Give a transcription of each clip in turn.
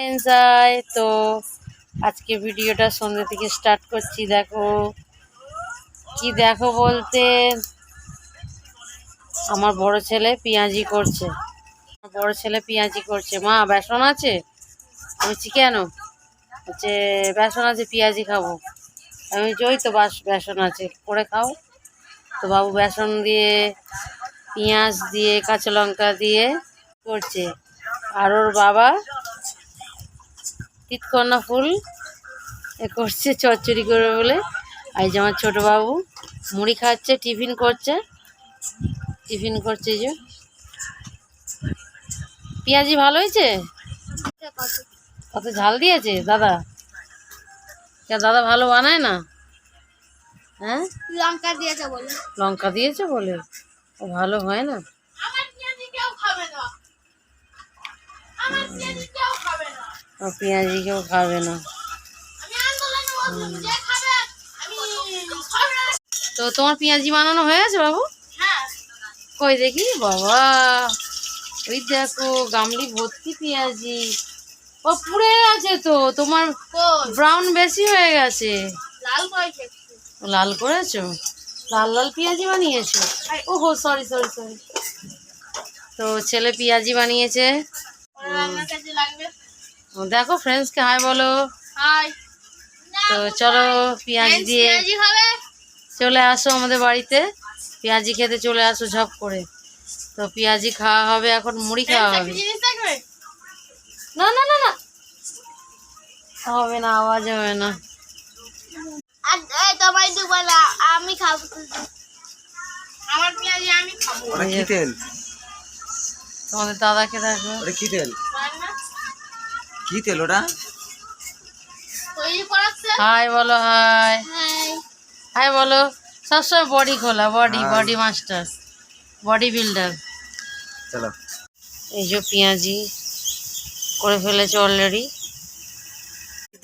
Enjoy তো আজকে ভিডিওটা সন্ধ্যে থেকে স্টার্ট করছি, দেখো কি দেখো বলতে। আমার বড় ছেলে পেঁয়াজি করছে। আমার বড় ছেলে পেঁয়াজি করছে। মা, বেসন আছে? বলছি, কেন? যে বেসন আছে, পেঁয়াজি খাব। আমি ওই তো বাস, বেসন আছে করে খাও। তো বাবু বেসন দিয়ে, পেঁয়াজ দিয়ে, কাঁচা লঙ্কা দিয়ে করছে। আর ওর বাবা তিতকন্যা ফুল এ করছে চচ্চড়ি করবে বলে। আর যে আমার ছোটো বাবু মুড়ি খাচ্ছে টিফিন করছে। টিফিন করছে যে। পেঁয়াজি ভালো হয়েছে? কত ঝাল দিয়েছে দাদা? কে দাদা ভালো বানায় না? হ্যাঁ? লঙ্কা দিয়েছে বলে। লঙ্কা দিয়েছে বলে? ও ভালো হয় না। পেঁয়াজি কেউ খাবে না। তো তোমার পেঁয়াজি বানানো হয়ে গেছে বাবু? কই দেখি? বাবা, ওই দেখো, গামলি ভর্তি পেঁয়াজি। ও, পুড়ে গেছে তো, তোমার ব্রাউন বেশি হয়ে গেছে। লাল করেছে। লাল লাল পেঁয়াজি বানিয়েছো? ওহো সরি সরি সরি তো ছেলে পেঁয়াজি বানিয়েছে ওরা রান্নার কাজে লাগবে ও, দেখো ফ্রেন্ডসকে হাই বলো। হাই তো চলো পেঁয়াজ দিয়ে পেঁয়াজি খাবে চলে আসো আমাদের বাড়িতে। পেঁয়াজি খেতে চলে আসো ঝপ করে। তো পেঁয়াজি খাওয়া হবে এখন মুড়ি খাওয়া হবে। না না না না। হবে না আওয়াজ হবে না। আমি খাব। আমার পেঁয়াজি আমি খাব। তোমাদের দাদাকে দেখো। কি তেল? কি তেল ওটা? হাই বলো হাই। হাই। হাই বলো। সবসময় বডি খোলা body body master body builder চলো। এই যে পেঁয়াজি করে ফেলেছে অলরেডি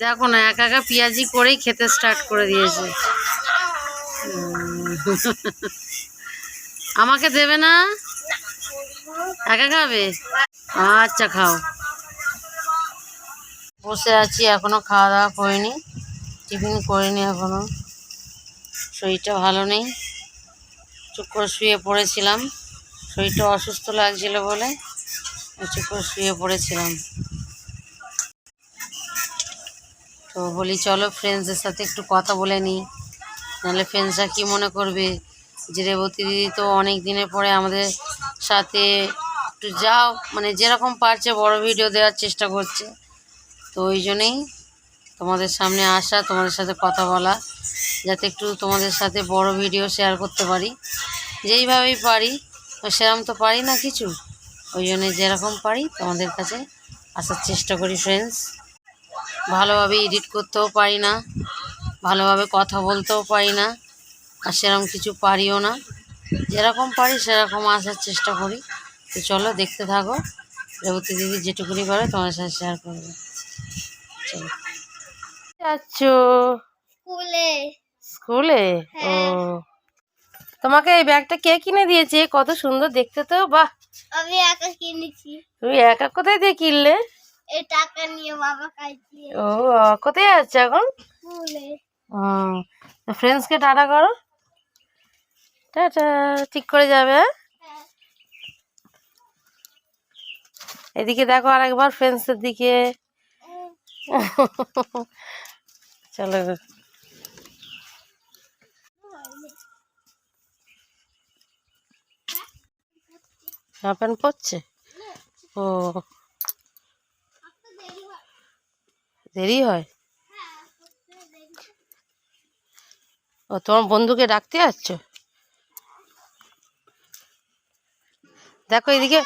দেখো না একা একা পেঁয়াজি করেই খেতে স্টার্ট করে দিয়েছে। আমাকে দেবে না? একা খাবে? আচ্ছা খাও। বসে আছি, এখনও খাওয়া দাওয়া করিনি, টিফিন করিনি এখনও। শরীরটা ভালো নেই চুপ করে শুয়ে পড়েছিলাম। শরীরটা অসুস্থ লাগছিল বলে চুপ করে শুয়ে পড়েছিলাম। তো বলি, চলো ফ্রেন্ডসের সাথে একটু কথা বলে নিই। নাহলে ফ্রেন্ডসরা কী মনে করবে? যে রেবতী দিদি তো অনেক দিনের পরে আমাদের সাথে একটু যাও মানে যেরকম পারছে বড় ভিডিও দেওয়ার চেষ্টা করছে। তো ওই জন্যেই তোমাদের সামনে আসা, তোমাদের সাথে কথা বলা, যাতে একটু তোমাদের সাথে বড় ভিডিও শেয়ার করতে পারি। যেইভাবেই পারি, তো সেরকম তো পারি না কিছু। ওই জন্যে যেরকম পারি তোমাদের কাছে আসার চেষ্টা করি ফ্রেন্ডস ভালোভাবে এডিট করতেও পারি না, ভালোভাবে কথা বলতেও পারি না, আর সেরকম কিছু পারিও না। যেরকম পারি সেরকম আসার চেষ্টা করি। তো চলো দেখতে থাকো। রেবতী দিদি যেটুকুনি পারে তোমার সাথে শেয়ার করবে। চলো যাচ্ছ? স্কুলে। স্কুলে? ও। হ্যাঁ। তোমাকে এই ব্যাগটা কে কিনে দিয়েছে? কত সুন্দর দেখতে তো বাহ। আমি একা কিনেছি। তুমি একা কোথায় দিয়ে কিনলে? এই টাকা নিয়ে বাবা খাইছি। ও কোথায় যাচ্ছে এখন? স্কুলে। ফ্রেন্ডসকে টাটা করো। টাটা ঠিক করে যাবে হ্যাঁ? হ্যাঁ। এদিকে দেখো আরেকবার ফ্রেন্ডসের দিকে। চলো জামা প্যান্ট পরছে? ও। দেরি হয়? ও তোমার বন্ধুকে ডাকতে যাচ্ছ দেখো এদিকে